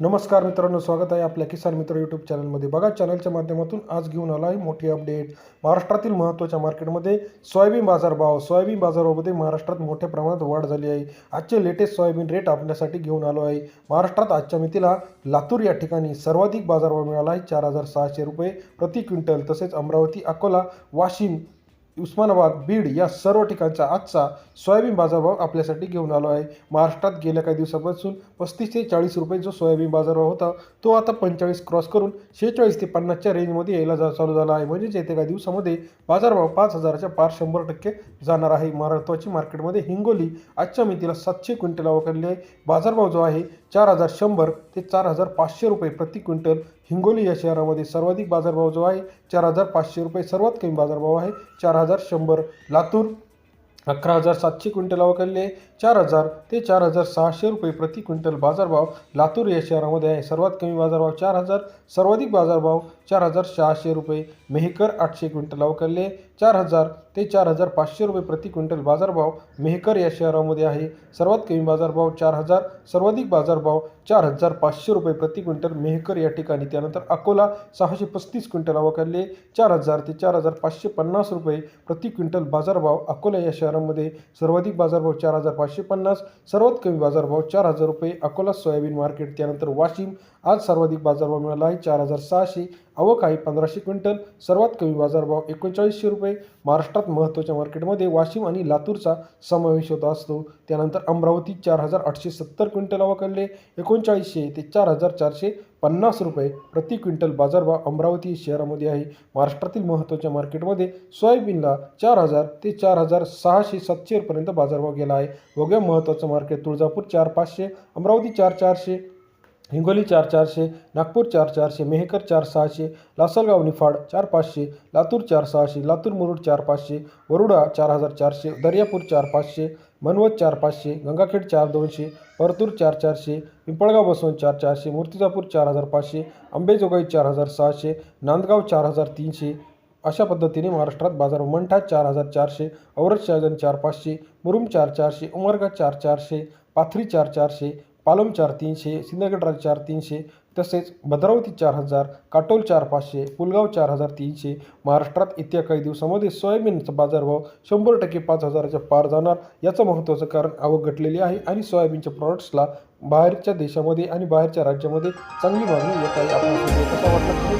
नमस्कार मित्रांनो स्वागत आहे आपल्या किसान मित्र यूट्यूब चॅनलमध्ये बघा चॅनलच्या माध्यमातून आज घेऊन आला आहे मोठी अपडेट महाराष्ट्रातील महत्त्वाच्या मार्केटमध्ये सोयाबीन बाजारभाव. सोयाबीन बाजारभावामध्ये महाराष्ट्रात मोठ्या प्रमाणात वाढ झाली आहे. आजचे लेटेस्ट सोयाबीन रेट आपल्यासाठी घेऊन आलो आहे. महाराष्ट्रात आजच्या मितीला लातूर या ठिकाणी सर्वाधिक बाजारभाव मिळाला आहे. चार हजार सहाशे रुपये प्रति क्विंटल. तसेच अमरावती अकोला वाशिम उस्मानाबाद बीड या सर्व ठिकाणचा आजचा सोयाबीन बाजारभाव आपल्यासाठी घेऊन आलो आहे. महाराष्ट्रात गेल्या काही दिवसापासून पस्तीस ते चाळीस रुपये जो सोयाबीन बाजारभाव होता. तो आता पंचेचाळीस क्रॉस करून शेहेचाळीस ते पन्नासच्या रेंजमध्ये यायला जा चालू झाला आहे. म्हणजेच येत्या काही दिवसामध्ये बाजारभाव पाच हजाराच्या पार शंभर टक्के जाणार आहे. महत्त्वाची मार्केटमध्ये हिंगोली आजच्या मितीला सातशे क्विंटल आवकडली आहे. बाजारभाव जो आहे चार हजार शंभर ते चार हजार पाचशे रुपये प्रति क्विंटल. हिंगोली या शहरामध्ये सर्वाधिक बाजारभाव जो आहे चार हजार पाचशे रुपये सर्वात कमी बाजारभाव आहे चार हजार शंभर. लातूर अकरा हजार सातशे क्विंटल आवकले चार हजार ते चार हजार सहाशे रुपये प्रति क्विंटल बाजारभाव लातूर या शहरामध्ये आहे. सर्वात कमी बाजारभाव चार हजार सर्वाधिक बाजारभाव चार हजार सहाशे रुपये. मेहकर आठशे क्विंटल अवकलले चार हजार ते चार हजार पाचशे रुपये प्रति क्विंटल बाजारभाव मेहकर या शहरामध्ये आहे. सर्वात कमी बाजारभाव चार हजार सर्वाधिक बाजारभाव चार हजार पाचशे रुपये प्रति क्विंटल मेहकर या ठिकाणी. त्यानंतर अकोला सहाशे पस्तीस क्विंटल अवकलले चार हजार ते चार हजार पाचशे पन्नास रुपये प्रति क्विंटल बाजारभाव अकोला या शहरामध्ये सर्वाधिक बाजारभाव चार हजार पाचशे पन्नास सर्वात कमी बाजारभाव चार हजार रुपये अकोला सोयाबीन मार्केट त्यानंतर वाशिम आज सर्वाधिक बाजारभाव मिळाला आहे. चार हजार सहाशे आवक आहे पंधराशे क्विंटल. सर्वात कमी बाजारभाव एकोणचाळीसशे रुपये. महाराष्ट्रात महत्त्वाच्या मार्केटमध्ये वाशिम आणि लातूरचा समावेश होत असतो. त्यानंतर अमरावती चार हजार आठशे सत्तर क्विंटल आवकले एकोणचाळीसशे ते चार हजार चारशे पन्नास रुपये प्रति क्विंटल बाजारभाव अमरावती शहरामध्ये आहे. महाराष्ट्रातील महत्त्वाच्या मार्केटमध्ये सोयाबीनला चार हजार ते चार हजार सहाशे सातशेपर्यंत बाजारभाव गेला आहे. बघूया महत्त्वाचं मार्केट तुळजापूर चार पाचशे अमरावती चार चारशे हिंगोली चार चारशे नागपूर चार चारशे मेहकर चार सहाशे लासलगाव निफाड चार पाचशे लातूर चार सहाशे लातूर मुरुड चार पाचशे वरुडा चार हजार चारशे दर्यापूर चार पाचशे मनवत चार पाचशे गंगाखेड चार दोनशे परतूर चार चारशे पिंपळगाव बसवंत चार चारशे मूर्तिजापूर चार हजार पाचशे अंबेजोगाई चार हजार सहाशे नांदगाव चार हजार तीनशे. अशा पद्धतीने महाराष्ट्रात बाजार मंठा चार हजार चारशे औरत शहाजन चार पाचशे मुरुम चार चारशे उमरगा चार चारशे पाथरी चार चारशे पालम चार तीनशे सिंदगडराज चार तीनशे तसेच भद्रावती चार हजार काटोल चार पाचशे पुलगाव चार हजार तीनशे महाराष्ट्रात येत्या काही दिवसामध्ये सोयाबीनचा बाजारभाव शंभर टक्के पाच हजाराच्या पार जाणार. याचं महत्त्वाचं कारण आवक घटलेली आहे आणि सोयाबीनच्या प्रॉडक्ट्सला बाहेरच्या देशामध्ये आणि बाहेरच्या राज्यामध्ये चांगली मागणी येत आहे. आपण कसा वाटतं?